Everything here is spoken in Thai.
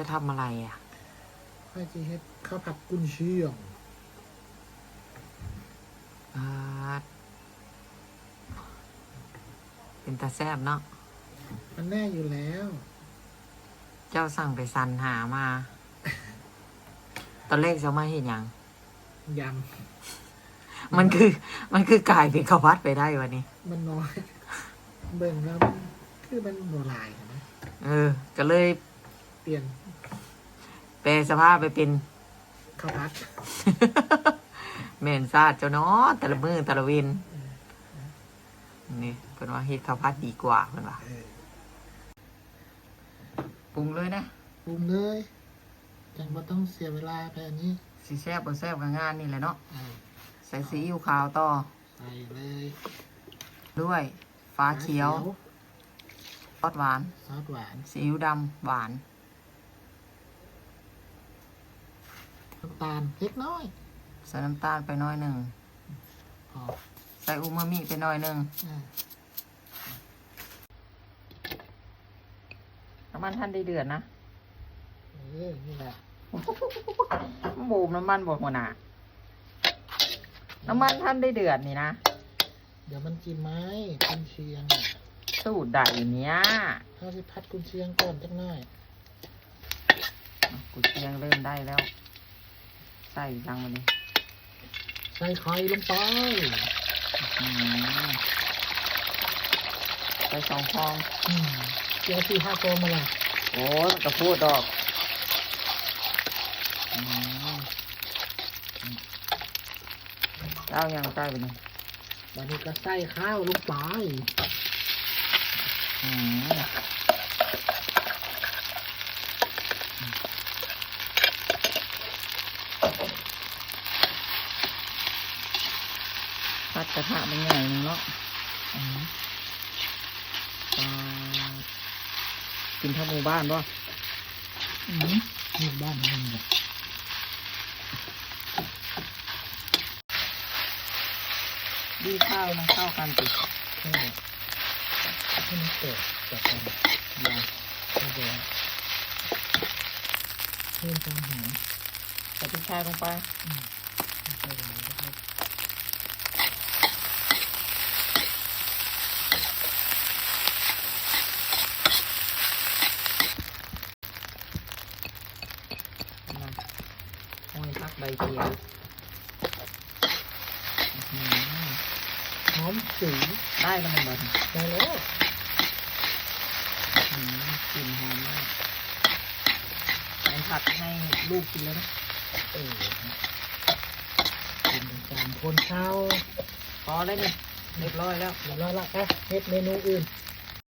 จะทำอะไรอะค่อยจีเฮ็ดข้าวผัดกุนเชียงอ่าเป็นตาแซบเนาะ มันแน่อยู่แล้ว เจ้าสั่งไปสันหามา ตอนแรกจะมาเห็นยัง ยมันคือ มันคือกลายเป็นข้าวพัดไปได้วันนี้ำ มันน้อย เบิ่งแล้วมันคือมันโบราณเห็นไหมเออ ก็เลย เปลี่ยนแปลสภาพไปเป็น ข้าวผัดเมนซาดเจ้าเนาะแต่ละมือแต่ละเวินนี่เป็นว่าเฮ็ดข้าวพัดดีกว่าเป็นว่าเออปรุงเลยนะปรุงเลยจังบ่ต้องเสียเวลาไปอันนี้สีแซบบ่แซบกับงานนี่แหละเนาะอ่าใส่ซีอิ๊วขาวต่อใส่เลยด้วยฟ้าเขียวซอสหวานซอสหวานซีอิ๊วดำหวาน น้ำตาลเล็กน้อย ใส่น้ำตาลไปหน้อยหนึ่งพอใส่อูมามิไปหน่อยหนึ่งอ่าน้ำมันท่านได้เดือดนะเออนี่แหละบูมน้ำมันบดหัวหนาน้ำมันท่านได้เดือดนี่นะ เดี๋ยวมันกินไหมกุนเชียงสูตรใดเนี้ยถ้าสิพัดกุนเชียงก่อนจักหน่อย กูเชียงเริ่มได้แล้ว ใส่ยังมาดิใส่ไข่ลงไปอืมใส่สองฟอง อืมเจียวสี่ห้าฟองมาละโอ้ยมันกระพูดดอกอืมเจ้ายังใส่ไปนี่วันนี้ก็ใส่ข้าวลงไปอืม กระทะเป็นใหญ่หนึ่งเนาะอืมปลากินทั้งหมู่บ้านป่ะอืมนี่บ้านมันเนี่ยดีข้าวมันเข้ากันสิใช่ให้มันเกิดจากกันมาเข้าไปเพิ่มความหอมใส่พริกไทยลงไป ใส่เลยนะครับ มาห้อยพัก ใบเขียวอื้อหือหอมสีได้แล้วมันแบบได้แล้วกลิ่นหอมมากมันผัดให้ลูกกินแล้วนะ เออกินเป็นจานคนข้าวพอแล้วนี่เรียบร้อยแล้วเดี๋ยวเราละไปเฮ็ดเมนูอื่น